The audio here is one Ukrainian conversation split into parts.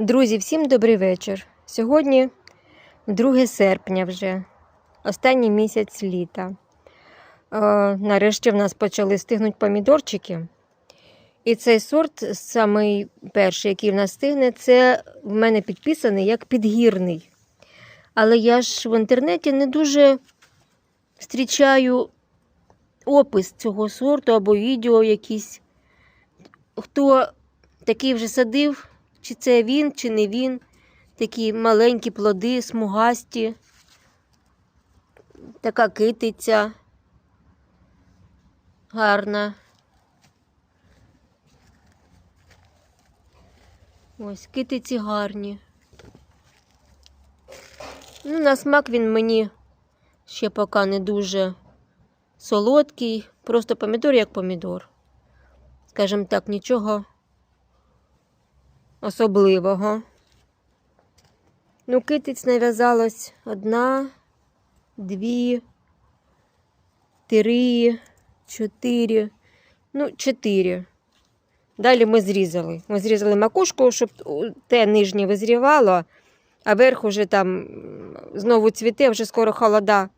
Друзі, всім добрий вечір. Сьогодні 2 серпня вже, останній місяць літа. Е, нарешті в нас почали стигнути помідорчики. І цей сорт, самий перший, який в нас стигне, це в мене підписаний як підгірний. Але я ж в інтернеті не дуже зустрічаю опис цього сорту або відео якісь. Хто такий вже садив, чи це він, чи не він. Такі маленькі плоди, смугасті, така китиця гарна. Ось китиці гарні. Ну, на смак він мені ще поки не дуже солодкий, просто помідор як помідор. Скажімо так, нічого особливого. Ну, китиць нав'язалось одна, дві, три, чотири. Ну, чотири. Далі ми зрізали. Ми зрізали макушку, щоб те нижнє визрівало, а верх уже там знову цвіте, вже скоро холода.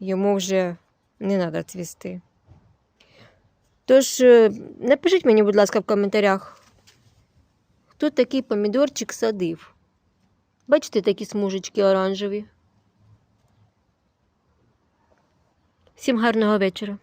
Йому вже не треба цвісти. Тож, е, напишіть мені, будь ласка, в коментарях, хто такий помідорчик садив. Бачите, такі смужечки оранжеві. Всім гарного вечора.